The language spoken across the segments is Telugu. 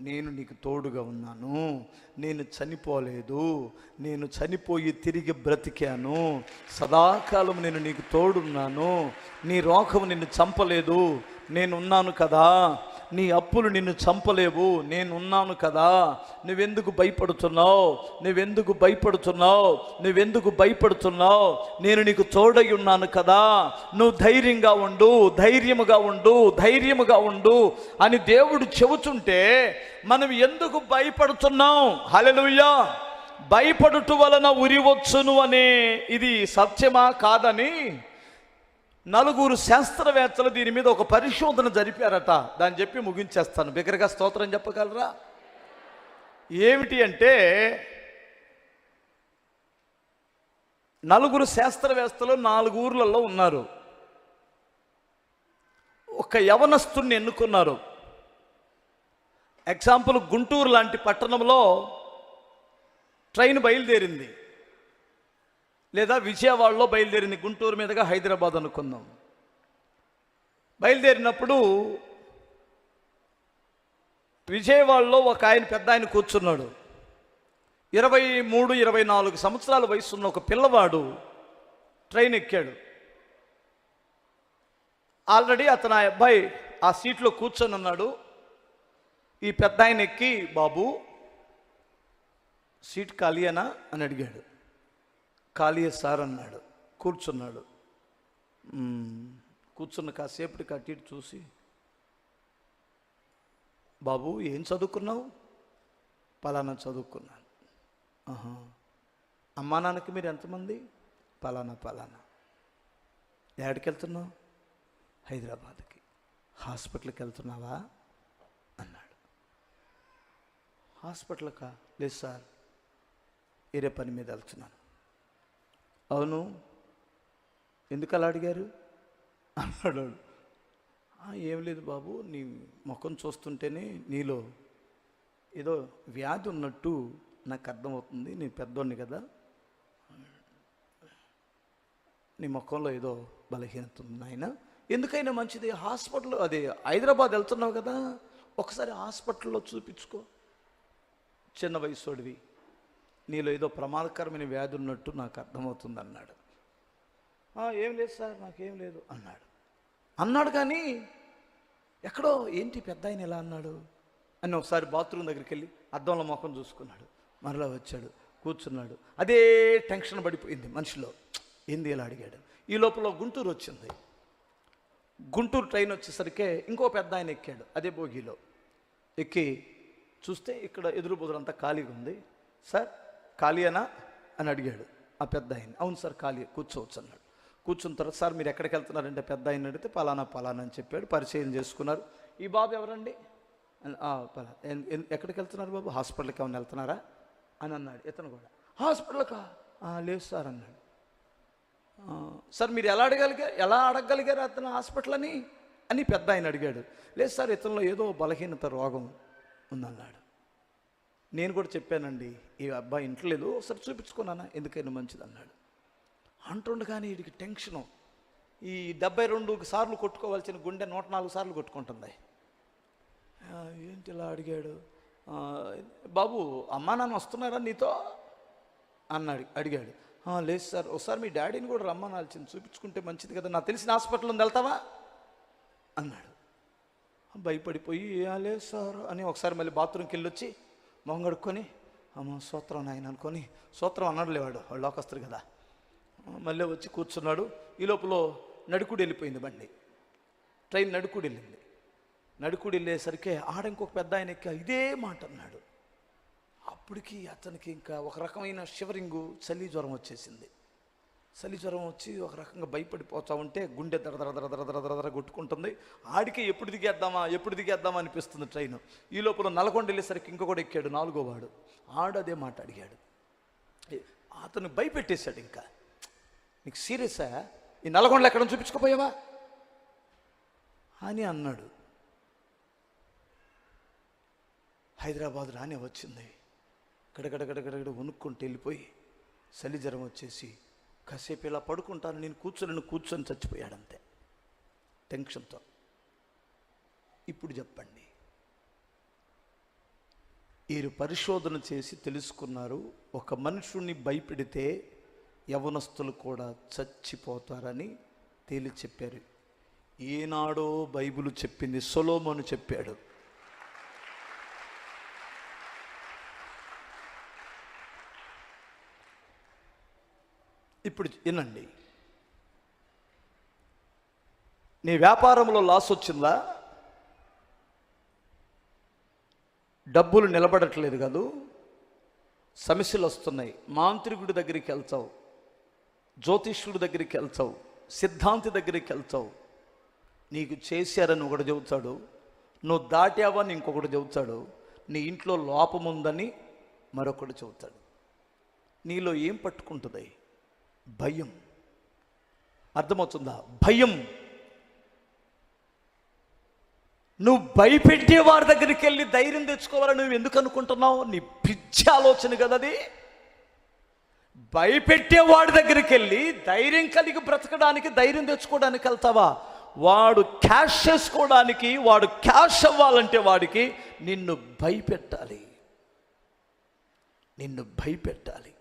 నేను నీకు తోడుగా ఉన్నాను. నేను చనిపోలేదు. నేను చనిపోయి తిరిగి బ్రతికాను. సదాకాలం నేను నీకు తోడున్నాను. నీ రోగం నిన్ను చంపలేదు. నేనున్నాను కదా. నీ అప్పులు నిన్ను చంపలేవు. నేనున్నాను కదా. నువ్వెందుకు భయపడుతున్నావు? నువ్వెందుకు భయపడుతున్నావు? నువ్వెందుకు భయపడుతున్నావు? నేను నీకు తోడై ఉన్నాను కదా. నువ్వు ధైర్యంగా ఉండు ధైర్యముగా ఉండు ధైర్యముగా ఉండు అని దేవుడు చెబుతుంటే మనం ఎందుకు భయపడుతున్నాం? హల్లెలూయా. భయపడుట వలన ఉరివచ్చును అనే ఇది సత్యమా కాదని నలుగురు శాస్త్రవేత్తలు దీని మీద ఒక పరిశోధన జరిపారట. దాన్ని చెప్పి ముగించేస్తాను. బిగ్గరగా స్తోత్రం చెప్పగలరా? ఏమిటి అంటే నలుగురు శాస్త్రవేత్తలు నాలుగు ఊర్లలో ఉన్నారు. ఒక యవనస్తుని ఎన్నుకున్నారు. ఎగ్జాంపుల్ గుంటూరు లాంటి పట్టణంలో ట్రైన్ బయలుదేరింది. లేదా విజయవాడలో బయలుదేరింది గుంటూరు మీదుగా హైదరాబాద్ అనుకుందాం. బయలుదేరినప్పుడు విజయవాడలో ఒక ఆయన పెద్ద ఆయన కూర్చున్నాడు. ఇరవై మూడు ఇరవై నాలుగు సంవత్సరాల వయసున్న ఒక పిల్లవాడు ట్రైన్ ఎక్కాడు. ఆల్రెడీ అతను ఆ అబ్బాయి ఆ సీట్లో కూర్చొని ఉన్నాడు. ఈ పెద్ద ఆయన ఎక్కి బాబు సీట్ ఖాళీయేనా అని అడిగాడు. ఖాళీ సార్ అన్నాడు కూర్చున్నాడు. కూర్చున్న కాసేపటికి అటు ఇటు చూసి బాబు ఏం చదువుకున్నావు? పలానా చదువుకున్నాను. ఆహా. అమ్మా నాన్నకి మీరు ఎంతమంది? పలానా పలానా. ఎక్కడికి వెళ్తున్నావు హైదరాబాద్కి. హాస్పిటల్కి వెళ్తున్నావా అన్నాడు. హాస్పిటల్కా? లేదు సార్ వేరే పని మీద వెళ్తున్నాను. అవును. ఎందుకు అలా అడిగారు? అన్నాడు వాడు. "ఆ, ఏం లేదు బాబు నీ ముఖం చూస్తుంటేనే నీలో ఏదో వ్యాధి ఉన్నట్టు నాకు అర్థమవుతుంది నీ పెద్దోడిని కదా. నీ ముఖంలో ఏదో బలహీనత ఉంది నాయన. ఎందుకైనా మంచిది హాస్పిటల్ అదే హైదరాబాద్ వెళ్తున్నావు కదా ఒకసారి హాస్పిటల్లో చూపించుకో. చిన్న వయసోడివి నీలో ఏదో ప్రమాదకరమైన వ్యాధి ఉన్నట్టు నాకు అర్థమవుతుంది అన్నాడు ఏం లేదు సార్ నాకేం లేదు అన్నాడు. అన్నాడు కానీ ఎక్కడో ఏంటి పెద్ద ఆయన ఎలా అన్నాడు? అని ఒకసారి బాత్రూమ్ దగ్గరికి వెళ్ళి అద్దంలో ముఖం చూసుకున్నాడు. మరలా వచ్చాడు కూర్చున్నాడు. అదే టెన్షన్ పడిపోయింది మనిషిలో. ఏంది ఇలా అడిగాడు. ఈ లోపల గుంటూరు వచ్చింది. గుంటూరు ట్రైన్ వచ్చేసరికి ఇంకో పెద్ద ఆయన ఎక్కాడు అదే బోగిలో. ఎక్కి చూస్తే ఇక్కడ ఎదురు బుదురంతా ఖాళీగా ఉంది. సార్ ఖాళీయేనా? అని అడిగాడు ఆ పెద్ద ఆయన అవును సార్ ఖాళీ. కూర్చోవచ్చు అన్నాడు. కూర్చున్న తర్వాత సార్ మీరు ఎక్కడికి వెళ్తున్నారంటే? పెద్ద ఆయన అడిగితే పలానా పలానా అని చెప్పాడు. పరిచయం చేసుకున్నారు. ఈ బాబు ఎవరండి? పలా ఎన్- ఎన్- ఎక్కడికి వెళ్తున్నారు బాబు? హాస్పిటల్కి ఏమైనా వెళ్తున్నారా? అని అన్నాడు ఇతను కూడా. హాస్పిటల్కా? లేదు సార్ అన్నాడు. సార్ మీరు ఎలా అడగలిగారు ఎలా అడగగలిగారు అతను హాస్పిటల్ అని? అని పెద్ద ఆయన అడిగాడు. లేదు సార్ ఇతనిలో ఏదో బలహీనత రోగం ఉందన్నాడు. నేను కూడా చెప్పానండి ఈ అబ్బాయి ఇంట్లో లేదు ఒకసారి చూపించుకున్నానా ఎందుకైనా మంచిది అన్నాడు. అంటుండగానే వీడికి టెన్షను. ఈ డెబ్బై రెండు సార్లు కొట్టుకోవాల్సిన గుండె నూట నాలుగు సార్లు కొట్టుకుంటుంది. ఏంటి ఇలా అడిగాడు? బాబు అమ్మా నాన్న వస్తున్నారా నీతో? అన్నాడు అడిగాడు. లేదు సార్ ఒకసారి మీ డాడీని కూడా రమ్మనాల్సింది చూపించుకుంటే మంచిది కదా నాకు తెలిసిన హాస్పిటల్ ఉంది వెళ్తావా? అన్నాడు. భయపడిపోయి లేదు సార్ అని ఒకసారి మళ్ళీ బాత్రూమ్కి వెళ్ళొచ్చి మొహం కడుక్కొని అమ్మ సూత్రం నాయన అనుకొని సూత్రం అనడలేవాడు లేవాడు వాళ్ళు లోకస్తారు కదా. మళ్ళీ వచ్చి కూర్చున్నాడు ఈ లోపల నడుకుడు వెళ్ళిపోయింది బండి. ట్రైన్ నడుకుడు వెళ్ళింది. నడుకుడు వెళ్ళేసరికి ఆడ ఇంకొక పెద్ద ఆయన ఇదే మాట అన్నాడు. అప్పటికి అతనికి ఇంకా ఒక రకమైన షివరింగు చలి జ్వరం వచ్చేసింది. చలి జ్వరం వచ్చి ఒక రకంగా భయపడిపోతా ఉంటే గుండె దర దర దర దర దర దర దర కొట్టుకుంటుంది. ఆడికే ఎప్పుడు దిగేద్దామా ఎప్పుడు దిగేద్దామా అనిపిస్తుంది ట్రైన్. ఈ లోపల నల్గొండ వెళ్ళేసరికి ఇంకొకటి ఎక్కాడు నాలుగో వాడు ఆడు అదే మాట అడిగాడు. ఏ, అతను భయపెట్టేశాడు ఇంకా. నీకు సీరియసా ఈ నల్గొండలో ఎక్కడ చూపించుకోపోయావా? అని అన్నాడు. హైదరాబాద్ రానే వచ్చింది. గడగడ గడగడ వణుక్కుంటూ వెళ్ళిపోయి చలి జ్వరం వచ్చేసి కాసేపు ఇలా పడుకుంటాను నేను కూర్చొని కూర్చొని చచ్చిపోయాడంతే. టెన్షన్తో. ఇప్పుడు చెప్పండి. వీరు పరిశోధన చేసి తెలుసుకున్నారు ఒక మనుషుణ్ణి భయపెడితే యవనస్తులు కూడా చచ్చిపోతారని తేలి చెప్పారు ఏనాడో బైబిల్ చెప్పింది సొలోమోను చెప్పాడు. ఇప్పుడు వినండి. నీ వ్యాపారంలో లాస్ వచ్చిందా? డబ్బులు నిలబడట్లేదు కాదు? సమస్యలు వస్తున్నాయి. మాంత్రికుడి దగ్గరికి వెళ్తావు. జ్యోతిష్యుడి దగ్గరికి వెళ్తావు. సిద్ధాంతి దగ్గరికి వెళ్తావు. నీకు చేశారని ఒకడు చెబుతాడు. నువ్వు దాటావని ఇంకొకటి చెబుతాడు. నీ ఇంట్లో లోపం ఉందని మరొకడు చెబుతాడు. నీలో ఏం పట్టుకుంటుంది? భయం. అర్థమవుతుందా? భయం. నువ్వు భయపెట్టే వారి దగ్గరికి వెళ్ళి ధైర్యం తెచ్చుకోవాలని నువ్వు ఎందుకు అనుకుంటున్నావు? నీ పిచ్చి ఆలోచన కదా అది. భయపెట్టే వాడి దగ్గరికి వెళ్ళి ధైర్యం కలిగి బ్రతకడానికి ధైర్యం తెచ్చుకోవడానికి వెళ్తావా? వాడు క్యాష్ చేసుకోవడానికి వాడు క్యాష్ అవ్వాలంటే వాడికి నిన్ను భయపెట్టాలి. నిన్ను భయపెట్టాలి.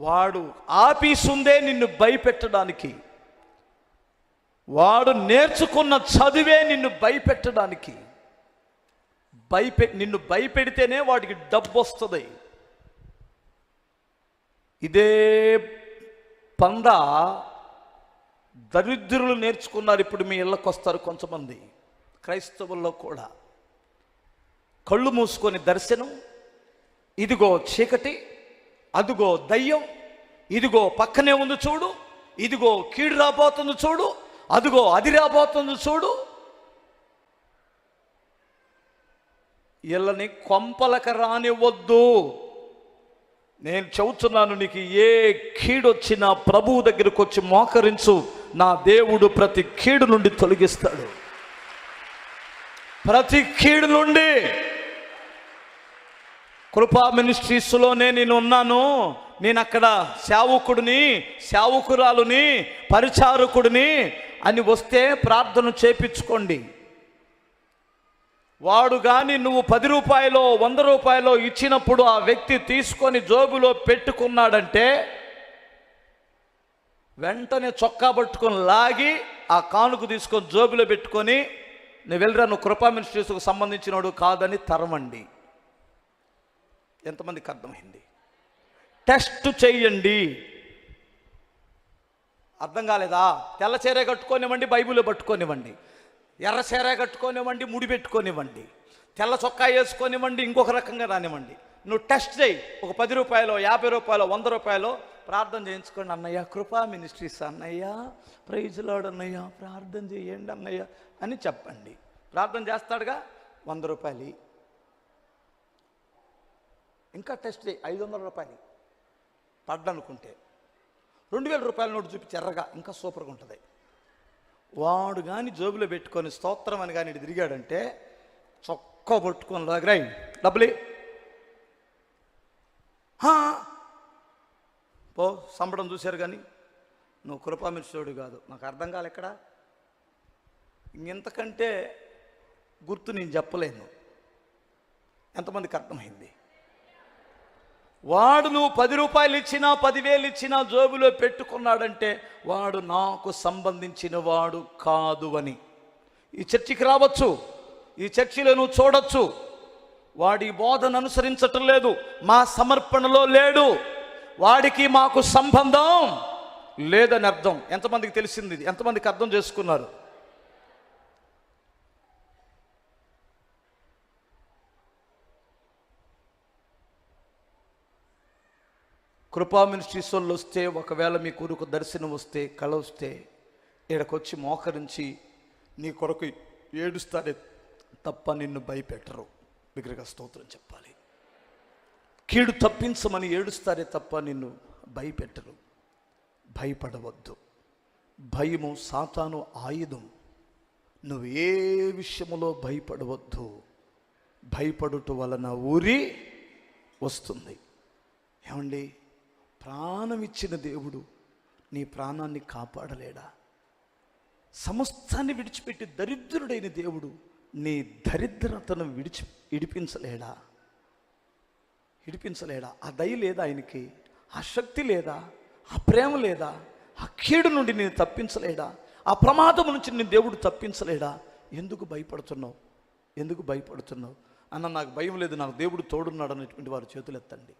వాడు ఆఫీస్ ఉందే నిన్ను భయపెట్టడానికి. వాడు నేర్చుకున్న చదివే నిన్ను భయపెట్టడానికి. భయపె నిన్ను భయపెడితేనే వాడికి డబ్బు వస్తుంది ఇదే పంద దరిద్రులు నేర్చుకున్నారు ఇప్పుడు మీ ఇళ్ళకి వస్తారు కొంతమంది. క్రైస్తవుల్లో కూడా. కళ్ళు మూసుకొని దర్శనం ఇదిగో చీకటి అదిగో దయ్యం ఇదిగో పక్కనే ఉంది చూడు ఇదిగో కీడు రాబోతుంది చూడు అదిగో అది రాబోతుంది చూడు. వీళ్ళని కొంపలకు రానివ్వద్దు. నేను చెబుతున్నాను నీకు ఏ కీడొచ్చినా ప్రభువు దగ్గరకు వచ్చి మోకరించు. నా దేవుడు ప్రతి కీడు నుండి తొలగిస్తాడు. ప్రతి కీడు నుండి కృపా మినిస్ట్రీస్లోనే నేను ఉన్నాను నేను అక్కడ సేవకుడిని సేవకురాలుని పరిచారకుడిని అని వస్తే ప్రార్థన చేపించుకోండి. వాడు కానీ నువ్వు పది రూపాయలు వంద రూపాయలు ఇచ్చినప్పుడు ఆ వ్యక్తి తీసుకొని జోబులో పెట్టుకున్నాడంటే వెంటనే చొక్కా పట్టుకొని లాగి ఆ కానుకు తీసుకొని జోబులో పెట్టుకొని నువ్వు వెళ్ళరా నువ్వు కృపా మినిస్ట్రీస్కు సంబంధించినోడు కాదని తరమండి ఎంతమందికి అర్థమైంది? టెస్ట్ చేయండి. అర్థం కాలేదా? తెల్ల చీర కట్టుకోనివ్వండి బైబిల్ పట్టుకోనివ్వండి. ఎర్ర చీర కట్టుకోనివ్వండి ముడి పెట్టుకోనివ్వండి. తెల్ల చొక్కా వేసుకొనివ్వండి ఇంకొక రకంగా రానివ్వండి. నువ్వు టెస్ట్ చేయి. ఒక పది రూపాయలు యాభై రూపాయలు వంద రూపాయలు ప్రార్థన చేయించుకోండి అన్నయ్య కృపా మినిస్ట్రీస్ అన్నయ్య ప్రైజ్లాడు అన్నయ్య ప్రార్థన చేయండి అన్నయ్య అని చెప్పండి. ప్రార్థన చేస్తాడుగా? వంద రూపాయలు ఇంకా టెస్ట్ చేయి ఐదు వందల రూపాయలు. పడ్డనుకుంటే. రెండు వేల రూపాయల నోటు చూపించి ఎర్రగా ఇంకా సూపర్గా ఉంటుంది. వాడు కానీ జోబులో పెట్టుకొని స్తోత్రం అని కానీ ఇటు తిరిగాడంటే చొక్క పట్టుకొని లాగరాయి డబ్బులే. పో సంబడం చూశారు కానీ నువ్వు కృపామిర్చోడు కాదు. నాకు అర్థం కాలే ఎక్కడ? ఇంతకంటే గుర్తు నేను చెప్పలేను. ఎంతమందికి అర్థమైంది? వాడు నువ్వు పది రూపాయలు ఇచ్చినా పదివేలు ఇచ్చినా జోబులో పెట్టుకున్నాడంటే వాడు నాకు సంబంధించిన వాడు కాదు అని. ఈ చర్చికి రావచ్చు ఈ చర్చిలో నువ్వు చూడొచ్చు. వాడి బోధన అనుసరించటం లేదు మా సమర్పణలో లేడు. వాడికి మాకు సంబంధం లేదని అర్థం. ఎంతమందికి తెలిసింది ఎంతమందికి అర్థం చేసుకున్నారు? కృపా మినిస్ట్రీస్ వాళ్ళు వస్తే ఒకవేళ మీ కొరకు దర్శనం వస్తే కళ వస్తే ఈడకొచ్చి మోకరించి నీ కొరకు ఏడుస్తారే తప్ప నిన్ను భయపెట్టరు. విగ్రహ స్తోత్రం చెప్పాలి. కీడు తప్పించమని ఏడుస్తారే తప్ప నిన్ను భయపెట్టరు. భయపడవద్దు. భయము సాతాను ఆయుధం. నువ్వు ఏ విషయములో భయపడవద్దు. భయపడుట వలన ఊరి వస్తుంది. ఏమండి? ప్రాణం ఇచ్చిన దేవుడు నీ ప్రాణాన్ని కాపాడలేడా? సమస్తాన్ని విడిచిపెట్టి దరిద్రుడైన దేవుడు నీ దరిద్రతను విడిచి ఇడిపించలేడా? ఇడిపించలేడా? ఆ దయ లేదా ఆయనకి? ఆ శక్తి లేదా? ఆ ప్రేమ లేదా? ఆ కీడు నుండి నేను తప్పించలేడా? ఆ ప్రమాదం నుంచి నేను దేవుడు తప్పించలేడా? ఎందుకు భయపడుతున్నావు? ఎందుకు భయపడుతున్నావు? అన్న నాకు భయం లేదు. నాకు దేవుడు తోడున్నాడు అనేటువంటి వారు చేతులు ఎత్తండి